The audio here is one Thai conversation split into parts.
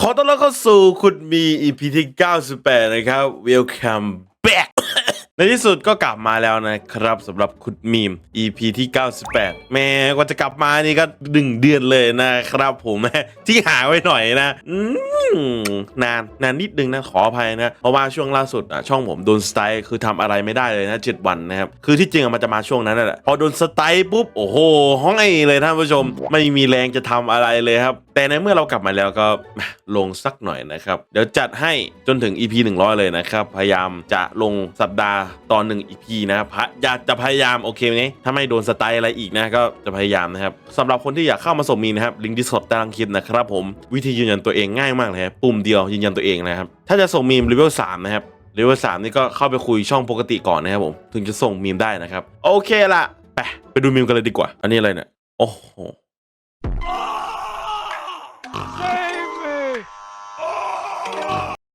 ขอต้อนรับเข้าสู่คุณมี EP ที่ 98 นะครับ Welcome back ในที่สุดก็กลับมาแล้วนะครับสำหรับคุณมีม EP ที่ 98 แม้กว่าจะกลับมานี่ก็หนึ่งเดือนเลยนะครับผมที่หายไว้หน่อยนะนานนานนิดนึงนะขออภัยนะเพราะว่าช่วงล่าสุดอะช่องผมโดนสไตล์คือทำอะไรไม่ได้เลยนะ 7 วันนะครับคือที่จริงอะมันจะมาช่วงนั้นแหละพอโดนสไตล์ปุ๊บโอ้โหห้องไอเลยท่านผู้ชม ไม่มีแรงจะทำอะไรเลยครับ แต่ในเมื่อเรากลับมาแล้วก็ลงสักหน่อยนะครับ เดี๋ยวจัดให้จนถึง EP 100 เลยนะครับ พยายามจะลงสัปดาห์ตอนหนึ่ง EP นะครับพะอยากจะพยายามโอเคไหมถ้าไม่โดนสไตล์อะไรอีกนะก็จะพยายามนะครับสำหรับคนที่อยากเข้ามาส่งมีนะครับลิงก์ดิสคอร์ดต้ล่างคลิปนะครับผมวิธียืนยันตัวเองง่ายมากเลยครับปุ่มเดียวยืนยันตัวเองนะครับถ้าจะส่งมีมเลเวล3นะครับเลเวล3นี่ก็เข้าไปคุยช่องปกติก่อนนะครับผมถึงจะส่งมีมได้นะครับ โอเคละไปไปดูมีมกันเลยดีกว่า อันนี้อะไรเนี่ยโอ้โห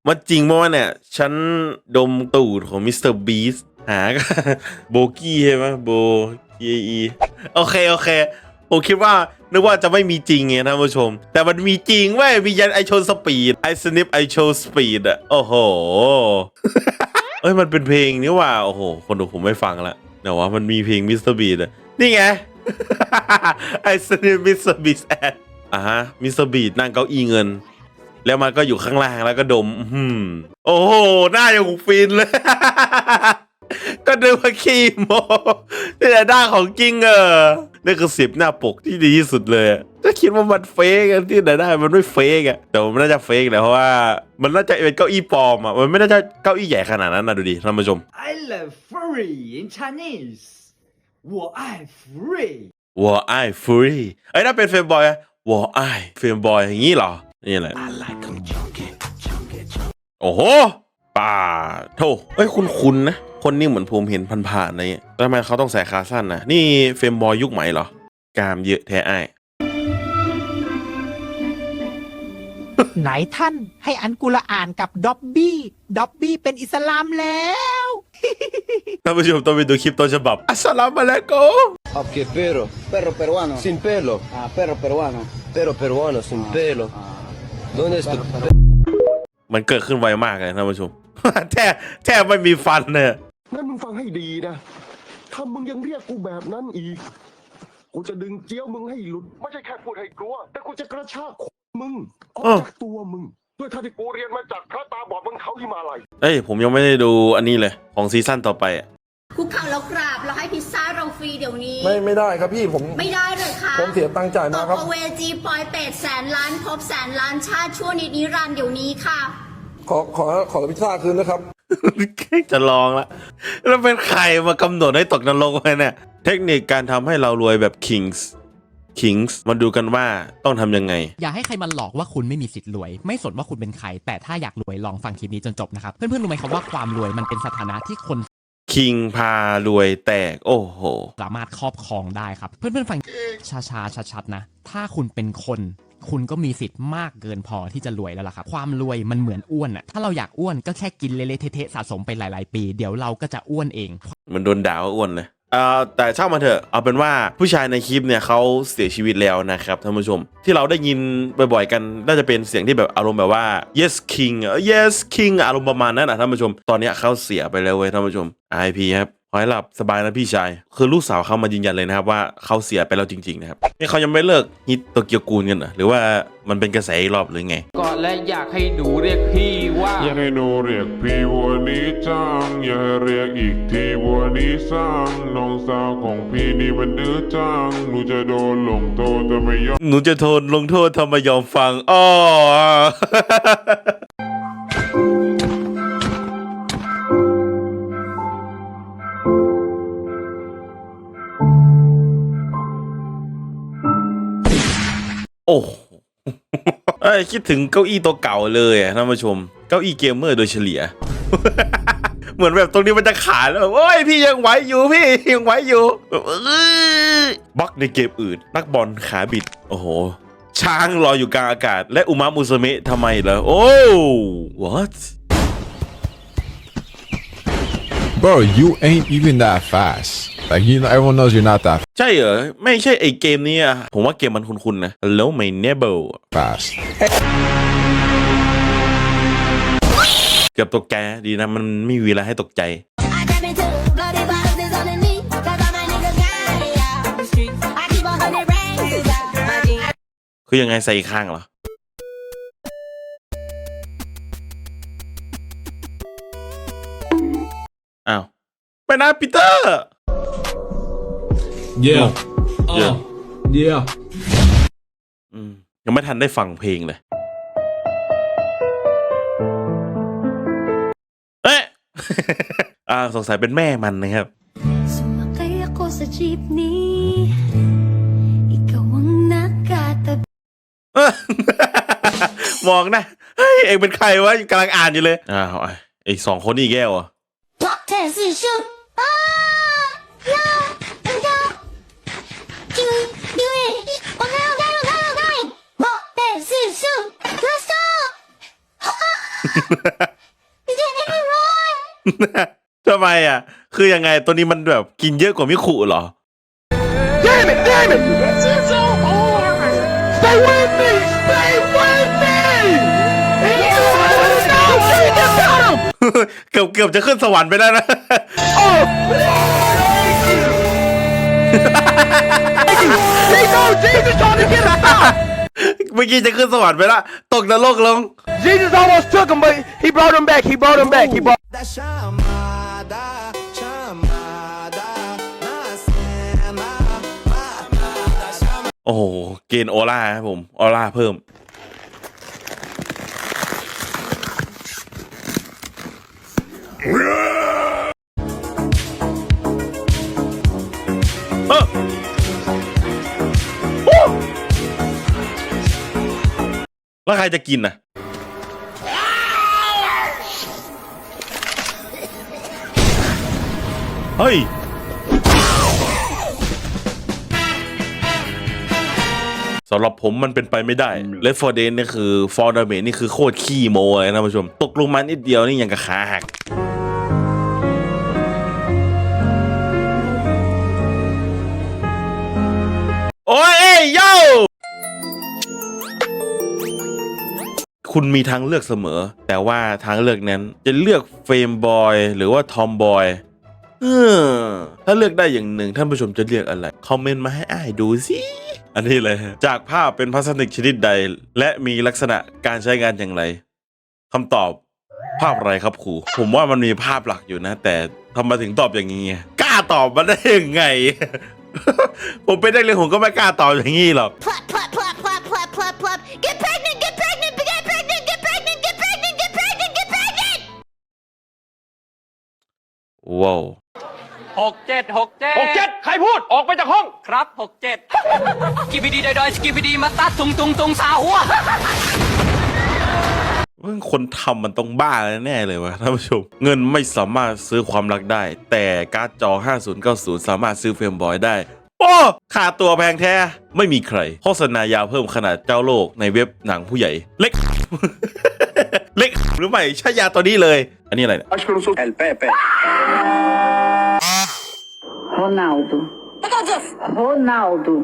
มันจริงเพราะว่าเนี่ย ฉันดมตูดของมิสเตอร์บีสหาก็โบกี้ใช่ไหมโบกีอีโอเค โอเค ผมคิดว่า นึกว่าจะไม่มีจริงไงท่านผู้ชม แต่มันมีจริงเว้ยมียันไอโชว์สปีดไอสนิปไอโชว์สปีดอะโอ้โห เอ้ย มันเป็นเพลงนี่ว่า โอ้โห คนดูผมไม่ฟังละเดี๋ยว่ามันมีเพลงมิสเตอร์บีดอะนี่ไงไอสนิปมิสเตอร์บีสแอด อะฮะมิสเตอร์บีดนั่งเก้าอี้เงิน แล้วมันก็อยู่ข้างล่างแล้วก็ดมอื้อหืมโอ้โหหน้าอย่างฟินเลย ก็นึกว่าขี้โมนี่แหละหน้าของจริงเออนี่คือสิบหน้าปกที่ดีที่สุดเลยอะถ้าคิดว่ามันเฟกอะที่ไหนได้มันไม่เฟกอะแต่มันน่าจะเฟกแหละเพราะว่า มันน่าจะเป็นเก้าอี้ปลอมอะมันไม่น่าจะเก้าอี้ใหญ่ขนาดนั้นนะดูดิท่านผู้ชม I love furry in Chinese 我爱 furry วอไอฟรีไอ้ยถ้าเป็นเฟรมบอย วอไอเฟรมบอยอย่างนี้เหรอ นี่แหละ โอ้โหป่าโธ่เอ้ยคุณคุณนะ คนนี้เหมือนผมเห็นผ่านๆในแล้วทำไมเขาต้องใส่ขาสั้นนะนี่เฟรมบอยยุคใหม่เหรอกามเยอะแท้ไอ้ ไหนท่านให้อันกุรอานกับด็อบบี้ด็อบบี้เป็นอิสลามแล้ว ท่านผู้ชมต้องไปดูคลิปต้นฉบับ อัสสลามุอะลัยกุม Ah, che perro? perro peruano Sin pelo. ah perro peruano Perro peruano, sin pelo. ¿Dónde es tu มันเกิดขึ้นไวมากเลยท่านผู้ชม แทบแทบไม่มีฟันเนี่ยนั่นมึงฟังให้ดีนะ ถ้ามึงยังเรียกกูแบบนั้นอีก กูจะดึงเจี้ยวมึงให้หลุด ไม่ใช่แค่พูดให้กลัว แต่กูจะกระชาก มึงออกจากตัวมึง ด้วยท่าที่กูเรียนมาจากพระตาบอดบนเขาหิมาลัยเอ้ยผมยังไม่ได้ดูอันนี้เลยของซีซั่นต่อไปอะคุกเข่าแล้วกราบแล้วให้พิซซ่าเราฟรีเดี๋ยวนี้ ไม่ไม่ได้ครับพี่ผม ไม่ได้เลยค่ะผมเสียตังค์จ่ายมาครับ ตกเวจีปล่อยเป็ดแสนล้านพบแสนล้านชาติชั่วนิดนิรันดร์เดี๋ยวนี้ค่ะ ขอขอขอพิซซ่าคืนนะครับ จะลองละแล้วเป็นใครมากำหนดให้ตกนรกไว้เนี่ย เทคนิคการทำให้เรารวยแบบ Kings Kings มาดูกันว่าต้องทำยังไง อย่าให้ใครมันหลอกว่าคุณไม่มีสิทธิ์รวย ไม่สนว่าคุณเป็นใคร แต่ถ้าอยากรวยลองฟังคลิปนี้จนจบนะครับ เพื่อนๆรู้ไหมครับว่าความรวยมันเป็นสถานะที่คน คิงพารวยแตก โอ้โห สามารถครอบครองได้ครับ เพื่อนๆฟังช้าๆชัดๆนะ ถ้าคุณเป็นคนคุณก็มีสิทธิ์มากเกินพอที่จะรวยแล้วล่ะครับ ความรวยมันเหมือนอ้วนอะถ้าเราอยากอ้วนก็แค่กินเละๆเทะๆสะสมไปหลาย ๆ ปี เดี๋ยวเราก็จะอ้วนเอง มันโดนด่าว่าอ้วนเลย เอ่อแต่ช่างมาเถอะเอาเป็นว่าผู้ชายในคลิปเนี่ยเขาเสียชีวิตแล้วนะครับท่านผู้ชม ที่เราได้ยินบ่อยๆกันน่าจะเป็นเสียงที่แบบอารมณ์แบบว่า yes king เอ่อ yes king อารมณ์ประมาณนั้นนะท่านผู้ชม ตอนเนี้ยเขาเสียไปแล้วเว้ยท่านผู้ชม RIP ครับ ขอให้หลับสบายนะพี่ชาย คือลูกสาวเขามายืนยันเลยนะครับว่าเขาเสียไปแล้วจริงๆนะครับนี่เขายังไม่เลิกฮิตโตเกียวกูลกันเหรอหรือว่ามันเป็นกระแสอีกรอบหรือไง ก่อนและอยากให้หนูเรียกพี่ว่าอยากให้หนูเรียกพี่วัวนี้จังอยากให้เรียกอีกทีวัวนี้สร้างน้องสาวของพี่นี่มันดื้อจังหนูจะโดนลงโทษแต่ไม่ยอมหนูจะโทนลงโทษทำไมยอมฟังอ้อ โอ้โหเอ้คิดถึงเก้าอี้ตัวเก่าเลยท่านผู้ชม เก้าอี้เกมเมอร์โดยเฉลี่ย เหมือนแบบตรงนี้มันจะขาดแล้วโอ้ยพี่ยังไหวอยู่พี่ยังไหวอยู่บบเอ้ยบล็อกในเกมอื่น นักบอลขาบิด โอ้โห ช้างลอยอยู่กลางอากาศ และอุมามุสเมะทำไมเหรอโอ้ what Bro, you ain't even that fast. Like you know, everyone knows you're not that ใช่เหรอ ไม่ใช่ไอเกมนี้อะผมว่าเกมมันคุ้นๆนะ Hello my neighbor fast. เกือบตกใจนะดีนะ มันไม่มีเวลาให้ตกใจ I tap into bloody bottles is on the knee. Cause all my niggas got it out the streets. I keep a hundred rings out my jeans. คือยังไงใส่อีกข้างเหรอ อ้าว ไปนะปีเตอร์ เยี่ยมเยี่ยมเยี่ยมยังไม่ทันได้ฟังเพลงเลย เอ๊ะ อ่าสงสัยเป็นแม่มันนะครับมองนะ เฮ้ย เองเป็นใครวะกำลังอ่านอยู่เลย อ้าวไอ้สองคนนี่แก้วอะ ทำไมอะ คือยังไงตัวนี้มันแบบกินเยอะกว่ามิคุเหรอ Damn it, damn it! Stay with me! Stay with me! No, Jesus, got him! เกือบเกือบจะขึ้นสวรรค์ไปได้นะ He knows Jesus trying to get us out! เมื่อกี้จะขึ้นสวรรค์ไปแล้วตกนรกลง Jesus almost took him, but he brought him back. He brought him back. He brought. โอ้โห เกณฑ์โอล่าครับผม ออล่าเพิ่ม เอ้อโอ้แล้วใครจะกินน่ะ เฮ้ย สำหรับผมมันเป็นไปไม่ได้เลฟฟอร์เดนนี่คือฟอร์ดเมนี่คือโคตรขี้โมเลยนะผู้ชม ตกลงมานิดเดียวนี่ยังกับขาหักโอ้ยเอ้ยโยคุณมีทางเลือกเสมอ แต่ว่าทางเลือกนั้นจะเลือกเฟรมบอยหรือว่าทอมบอย เออ ถ้าเลือกได้อย่างหนึ่งท่านผู้ชมจะเลือกอะไร คอมเมนต์มาให้อ้ายดูสิอันนี้เลยฮะจากภาพเป็นพลาสติกชนิดใด และมีลักษณะการใช้งานอย่างไรคำตอบ ภาพอะไรครับครู ผมว่ามันมีภาพหลักอยู่นะ แต่ทำไมถึงตอบอย่างนี้กล้าตอบมาได้ยังไง ผมเป็นนักเรียนผมก็ไม่กล้าตอบอย่างนี้หรอก Plop, plop, plop, plop, plop, plop, plop. Get pregnant, get pregnant, get pregnant, get pregnant, get pregnant, get pregnant, get pregnant. ว้าว หกเจ็ดหกเจ็ดหกเจ็ดใครพูดออกไปจากห้อง ครับหกเจ็ดสกิบิดีดอยๆสกิบิดีมาตัดตุงตุงตุงสาหัวว่าคนทำมันต้องบ้าแน่ๆเลยวะท่านผู้ชม เงินไม่สามารถซื้อความรักได้ แต่การ์ดจอ 5090 สามารถซื้อเฟรมบอยได้โอ้ค่าตัวแพงแท้ ไม่มีใคร โฆษณายาวเพิ่มขนาดเจ้าโลกในเว็บหนังผู้ใหญ่ เล็ก เล็กหรือไม่ใช่ยาตัวนี้เลย อันนี้อะไรเนี่ย Ronaldo. Ronaldo.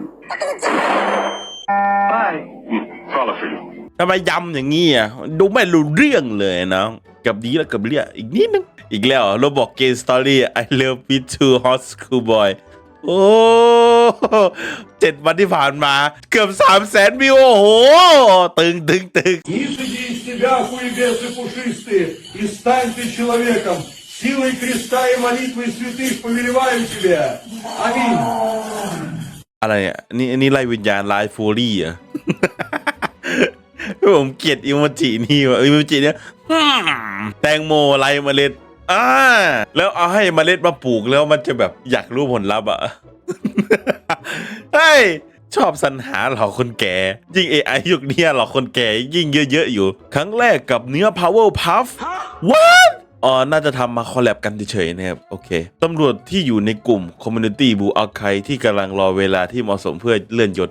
Fala, filho. ทำไมยำอย่างงี้อ่ะ ดูไม่รู้เรื่องเลยนะกับดีแล้วกับเรียอีกนิดนึง อีกแล้วเราบอกเกมสตอรี่ I love you too hot school boy โอ้เจ็ดวันที่ผ่านมาเกือบสามแสนวิว โอ้โห ตึงตึงตึง Изыди из себя, хуебесы пушистые, и стань ты человеком. Силой креста и молитвы святых повелеваю тебя. Аминь. อะไรอ่ะ นี่อันนี้ไล่วิญญาณไลฟ์ฟูรี่อ่ะ ผมเกลียดอิโมจินี่ว่ะอิโมจิเนี่ยอืมแตงโมไรเมล็ดอ่าแล้วเอาให้เมล็ดมาปลูกแล้วมันจะแบบอยากรู้ผลลัพธ์อ่ะ เฮ้ย ชอบสรรหาหลอกคนแก่ ยิ่ง AI ยุคเนี้ยหลอกคนแก่ยิ่งเยอะๆอยู่ ครั้งแรกกับเนื้อ Power Puff What อ๋อ น่าจะทำมาคอลแลบกันเฉยๆนะครับ โอเค ตำรวจที่อยู่ในกลุ่ม Community Blue Archive ที่กำลังรอเวลาที่เหมาะสมเพื่อเลื่อนยศ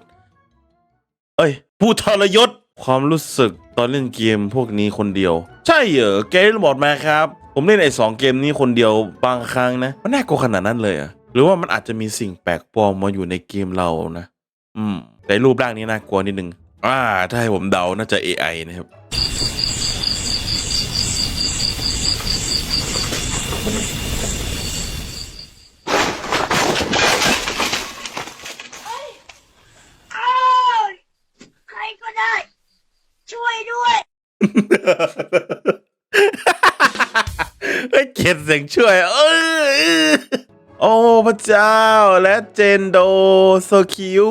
เอ้ย ผู้ทรยศ ความรู้สึกตอนเล่นเกมพวกนี้คนเดียว ใช่เหรอเกมบอดมาครับ ผมเล่นไอ้สองเกมนี้คนเดียวบางครั้งนะ มันน่ากลัวขนาดนั้นเลยหรอะหรือว่ามันอาจจะมีสิ่งแปลกปลอมมาอยู่ในเกมเรานะ อืม แต่รูปร่างนี้น่ากลัวนิดนึง อ่า ถ้าให้ผมเดา น่าจะ AI นะครับ ใครก็ได้ ช่วยด้วยไอ้เกลียดเสียงช่วยเออโอ้พระเจ้าและเจนโดโซคิว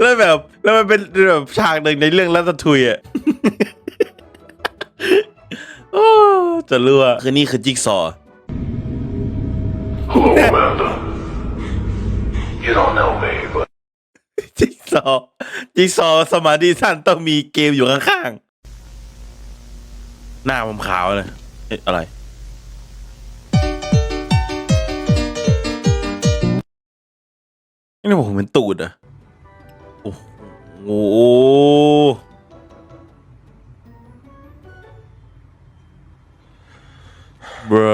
แล้วแบบแล้วมันเป็นแบบฉากหนึ่งในเรื่องรัตทุยอะโอ้จะรู้ว่าคือนี่คือจิ๊กซอว์ You don't know me but จิ๊กซอว์จิ๊กซอว์สมาธิสั้นต้องมีเกมอยู่ข้างๆ หน้าผมขาวเลยเอ๊ะอะไร นี่ผมเป็นตูดเหรอะ โอ้โหบร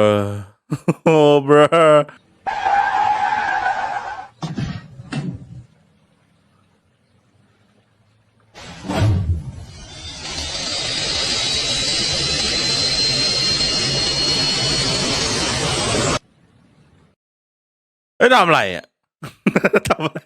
โอ้บรเอ้ยทำอะไรอะ ทำอะไร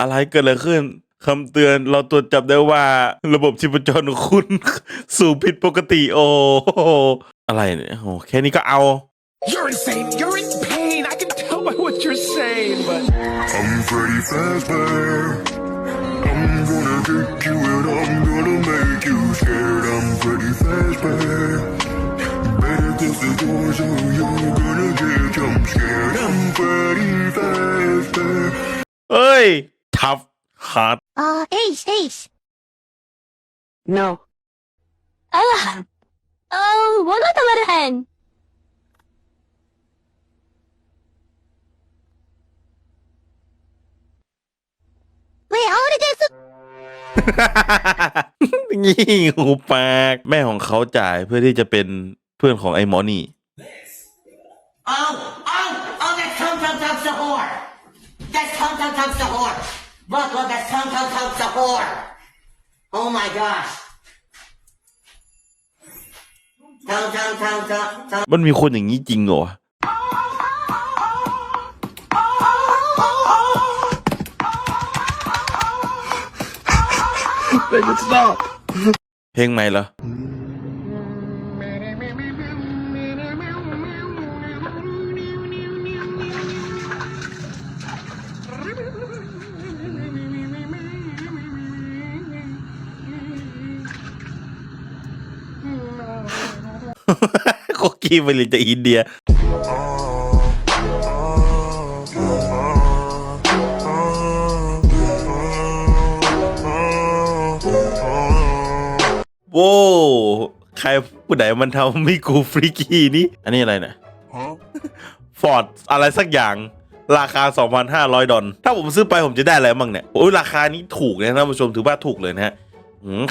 อะไรเกิดอะไรขึ้นคำเตือนเราตรวจจับได้ว่าระบบชีพจรของคุณ สู่ผิดปกติโอ้โหอะไรเนี่ยโอ้แค่นี้ก็เอา You're insane. You're in pain. I can tell by what you're saying, but I'm Freddy Fazbear I'm gonna get you Better close the doors or you're gonna get jump scared I'm Freddy Fazbear เอ้ย ทับฮาร์ด Uh, Ace, Ace. no Ah. Oh, what about the other hand? Wait, how did this? นี่หูปาก แม่ของเขาจ่ายเพื่อที่จะเป็นเพื่อนของไอ้หมอนี่ Oh oh oh that's Tom Tom Tom Sahor that's Tom Tom Tom Sahor look look that's Tom Tom Tom Sahor oh my gosh Tom Tom Tom Tom Tom มันมีคนอย่างนี้จริงเหรอวะเพลงใหม่เหรอ คกี้ผลิตจากอินเดีย โว้ใครผู้ใดมันทำมิกูฟริกี้นี่ อันนี้อะไรเนี่ยฟอร์ดอะไรสักอย่างราคา 2,500 ดอลถ้าผมซื้อไปผมจะได้อะไรบ้างเนี่ย โอ้ยราคานี้ถูกนะท่านผู้ชมถือว่าถูกเลยนะฮะ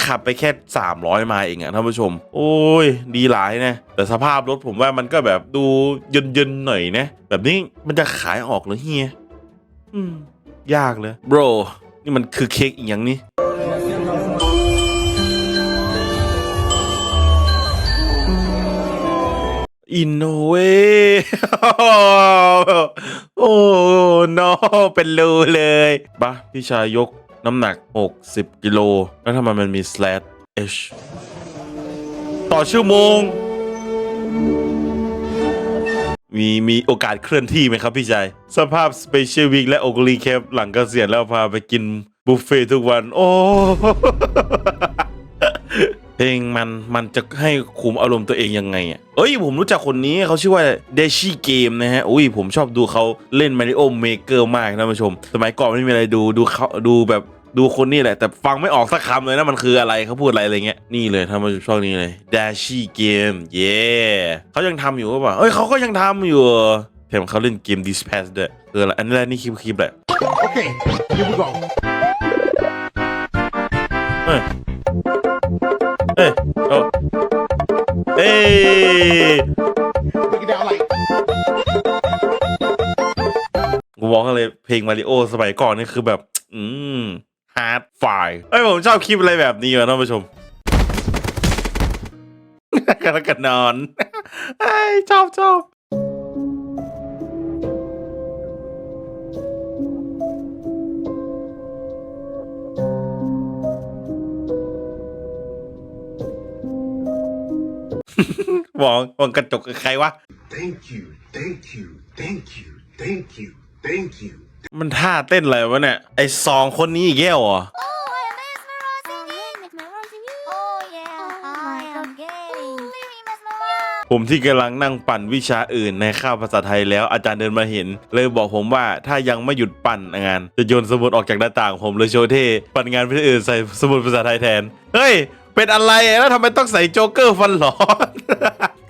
ขับไปแค่ 300มาเองอะท่านผู้ชม โอ้ย ดีหลายนะ แต่สภาพรถผมว่ามันก็แบบดูเย็นๆหน่อยนะ แบบนี้มันจะขายออกหรือเฮียอืม ยากเลย bro นี่มันคือเค้กอีกอย่างนี้อินโนเวโอ้ no เป็นรูเลยปะพี่ชายยก น้ำหนัก 60 กิโล แล้วทำไมมันมี slash h ต่อชั่วโมง มีมีโอกาสเคลื่อนที่ไหมครับพี่ชาย สภาพ Special Week และโอกลีแคปหลังเกษียณแล้วพาไปกินบุฟเฟ่ทุกวัน โอ้ ลงมันมันจะให้คุมอารมณ์ตัวเองยังไงอะเอ้ยผมรู้จักคนนี้เขาชื่อว่าเดชิเกมนะฮะอุ้ยผมชอบดูเขาเล่น Mario Maker มากนะผู้ชม สมัยก่อนไม่มีอะไรดูดูเขาดูแบบดูคนนี่แหละ แต่ฟังไม่ออกสักคำเลยนะมันคืออะไรเขาพูดอะไรอะไรเงี้ยนี่เลยทำมาช่องนี้เลย Dashi Game เย้เขายังทำอยู่เปล่าเอ้ยเขาก็ยังทำอยู่เห็นเขาเล่นเกม Dispatch ด้วยคืออะไรอันนี้แหละนี่คลิปคลิปแหละ Okay, here we go. เฮ้ยเอาเอ้ย Break it down like. กูบอกกันเลยเพลงมาริโอสมัยก่อนนี่คือแบบ อืมฮาร์ดไฟเอ้ยผมชอบคลิปอะไรแบบนี้ว่ะท่านผู้ชม กันแล้วกันนอนไอ้ยชอบชอบ มองมองกระจกกับใครวะ thank you thank you thank you thank you thank you มันท่าเต้นอะไรวะเนี่ย ไอสองคนนี้อีกแก้วเหรอ Oh, yeah, I am getting very mesmerized. ผมที่กำลังนั่งปั่นวิชาอื่นในข้าวภาษาไทยแล้วอาจารย์เดินมาเห็น เลยบอกผมว่าถ้ายังไม่หยุดปั่นงาน จะโยนสมุดออกจากหน้าต่างผมเลยโชว์เท่ปั่นงานวิชาอื่นใส่สมุดภาษาไทยแทน เฮ้ย เป็นอะไรแล้วทำไมต้องใส่โจ๊กเกอร์ฟันหลอน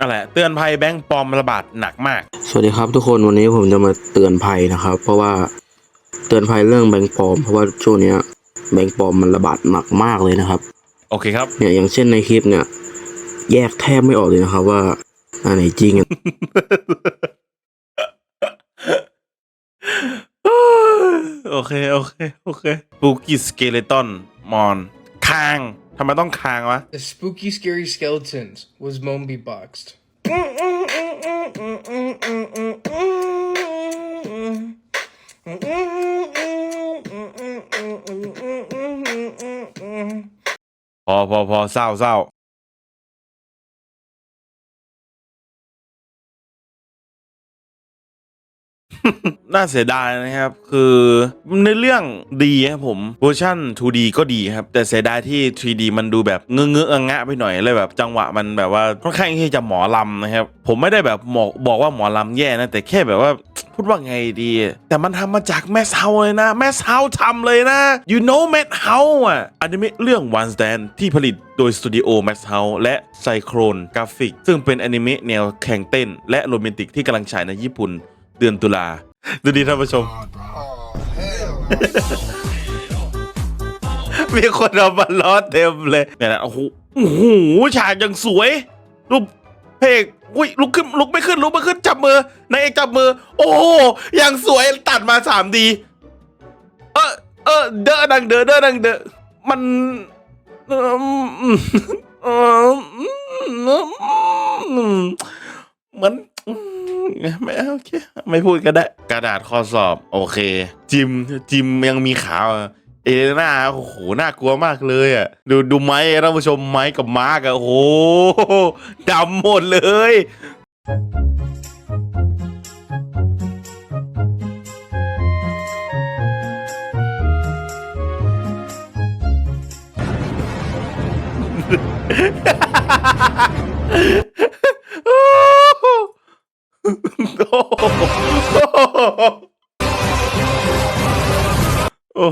อะไรเตือนภัยแบงค์ปลอมระบาดหนักมาก สวัสดีครับทุกคนวันนี้ผมจะมาเตือนภัยนะครับ เพราะว่าเตือนภัยเรื่องแบงค์ปลอมเพราะว่าช่วงเนี้ยแบงค์ปลอมมันระบาดหนักมากเลยนะครับ โอเคครับ เนี่ยอย่างเช่นในคลิปเนี่ย แยกแทบไม่ออกเลยนะครับว่าอันไหนจริงอันโอเค โอเค โอเคปูกิสเกเลตันมอนคาง ทำไมต้องคางวะ The spooky, scary skeletons was Mombi boxed. Mm-hmm. พอพอพอเศร้าเศร้า น่าเสียดายนะครับ คือในเรื่องดีครับผมเวอร์ชัน 2D ก็ดีครับ แต่เสียดายที่ 3D มันดูแบบเงื้อเงื้องะไปหน่อยเลยแบบจังหวะมันแบบว่าค่อนข้างที่จะหมอลำนะครับ ผมไม่ได้แบบบอกบอกว่าหมอลำแย่นะ แต่แค่แบบว่าพูดว่าไงดี แต่มันทำมาจากแมสเฮาเลยนะ แมสเฮาทำเลยนะ you know แมสเฮาอะอนิเมะเรื่อง One Stand ที่ผลิตโดยสตูดิโอแมสเฮาและไซโครนกราฟิก ซึ่งเป็นอนิเมะแนวแข่งเต้น และโรแมนติกที่กำลังฉายในญี่ปุ่น ดือนตุลาดูดีท่านผู้ชม มีคนเอามาล้อเต็มเลยเนี่ยนะโอ้โหโอ้โหฉากยังสวยรูปเพลงอุ้ยลุกขึ้นลุกไม่ขึ้นลุกไม่ขึ้นจับมือนายเอกจับมือ โอ้โหยังสวยตัดมาสามดีเออเออเด้อดังเด้อเด้อดังเด้อมันเออเออเหมือน ไม่โอเค ไม่พูดก็ได้ กระดาษข้อสอบ โอเค จิมจิมยังมีขาวอะเอเลน่าโอ้โหน่ากลัวมากเลยอะดูดูไม้ท่านผู้ชมไม้กับมาร์กอะโอ้โหดำหมดเลย โอ้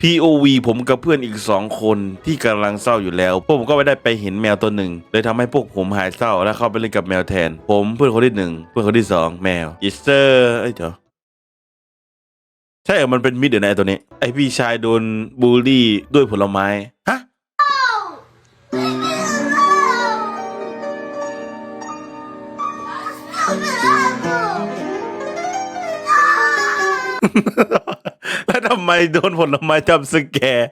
POV ผมกับเพื่อนอีกสองคนที่กำลังเศร้าอยู่แล้ว พวกผมก็ไม่ได้ไปเห็นแมวตัวหนึ่งเลยทำให้พวกผมหายเศร้าและเข้าไปเล่นกับแมวแทน ผมเพื่อนคนที่หนึ่งเพื่อนคนที่สองแมวอีสเตอร์เอ้เดี๋ยวใช่เหรอมันเป็นมิดเดี๋ยวนะไอ้ตัวนี้ ไอพี่ชายโดนบูลลี่ด้วยผลไม้ ฮะ แล้วทำไมโดนผลไม้จำสแกร์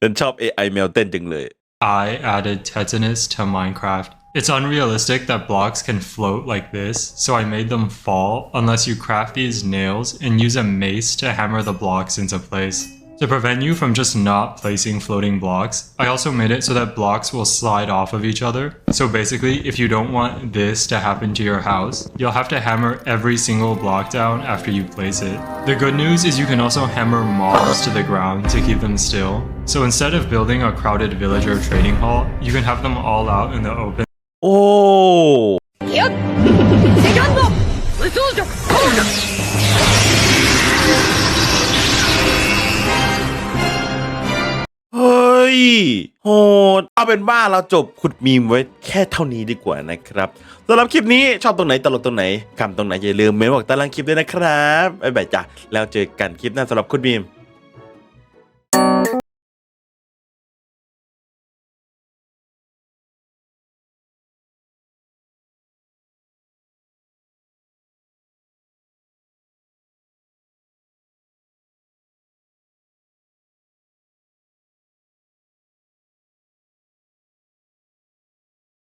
ฉันชอบ AI แมวเต้นจังเลย I added Tetanus to Minecraft. It's unrealistic that blocks can float like this, so I made them fall unless you craft these nails and use a mace to hammer the blocks into place. To prevent you from just not placing floating blocks, I also made it so that blocks will slide off of each other. So basically, if you don't want this to happen to your house, you'll have to hammer every single block down after you place it. The good news is you can also hammer mobs to the ground to keep them still. So instead of building a crowded villager trading hall, you can have them all out in the open. Oh. โอ้ โหด เอาเป็นว่าเราจบขุดมีมไว้แค่เท่านี้ดีกว่านะครับสำหรับคลิปนี้ชอบตรงไหนตลกตรงไหนคำตรงไหนอย่าลืมเมนบอกตารางคลิปด้วยนะครับบ๊ายบายจ้ะแล้วเจอกันคลิปหน้าสำหรับขุดมีม